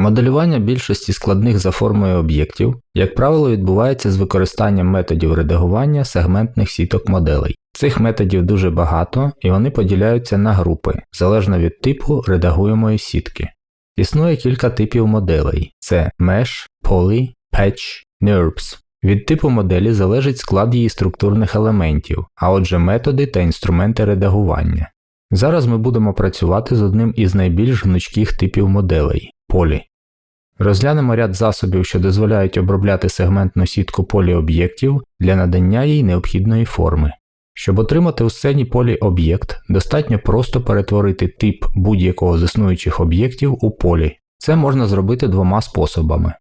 Моделювання більшості складних за формою об'єктів, як правило, відбувається з використанням методів редагування сегментних сіток моделей. Цих методів дуже багато і вони поділяються на групи, залежно від типу редагуємої сітки. Існує кілька типів моделей: це Mesh, Poly, Patch, NURBS. Від типу моделі залежить склад її структурних елементів, а отже методи та інструменти редагування. Зараз ми будемо працювати з одним із найбільш гнучких типів моделей полі. Розглянемо ряд засобів, що дозволяють обробляти сегментну сітку полі об'єктів для надання їй необхідної форми. Щоб отримати у сцені полі об'єкт, достатньо просто перетворити тип будь-якого з існуючих об'єктів у полі. Це можна зробити двома способами.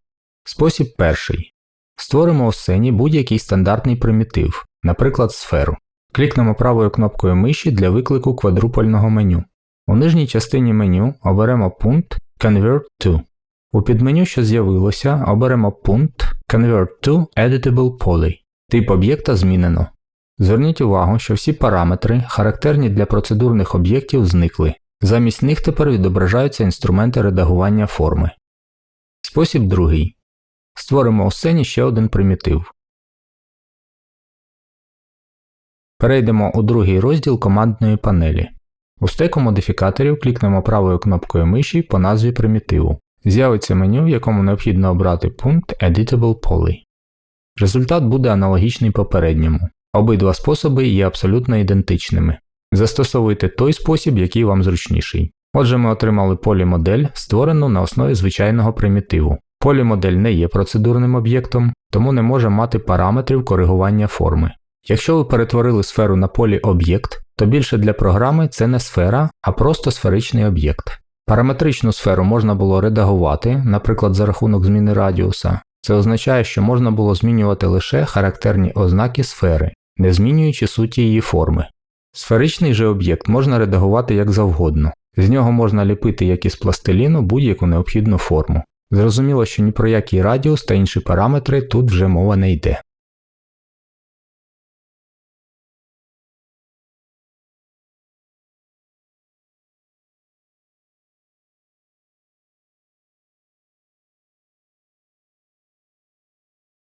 Спосіб перший. Створимо у сцені будь-який стандартний примітив, наприклад, сферу. Клікнемо правою кнопкою миші для виклику квадрупольного меню. У нижній частині меню оберемо пункт Convert to. У підменю, що з'явилося, оберемо пункт Convert to Editable Poly. Тип об'єкта змінено. Зверніть увагу, що всі параметри, характерні для процедурних об'єктів, зникли. Замість них тепер відображаються інструменти редагування форми. Спосіб другий. Створимо у сцені ще один примітив. Перейдемо у другий розділ командної панелі. У стеку модифікаторів клікнемо правою кнопкою миші по назві примітиву. З'явиться меню, в якому необхідно обрати пункт Editable Poly. Результат буде аналогічний попередньому. Обидва способи є абсолютно ідентичними. Застосовуйте той спосіб, який вам зручніший. Отже, ми отримали полімодель, створену на основі звичайного примітиву. Полімодель не є процедурним об'єктом, тому не може мати параметрів коригування форми. Якщо ви перетворили сферу на полі об'єкт, то більше для програми це не сфера, а просто сферичний об'єкт. Параметричну сферу можна було редагувати, наприклад, за рахунок зміни радіуса. Це означає, що можна було змінювати лише характерні ознаки сфери, не змінюючи суті її форми. Сферичний же об'єкт можна редагувати як завгодно, з нього можна ліпити як із пластиліну будь-яку необхідну форму. Зрозуміло, що ні про який радіус та інші параметри тут вже мова не йде.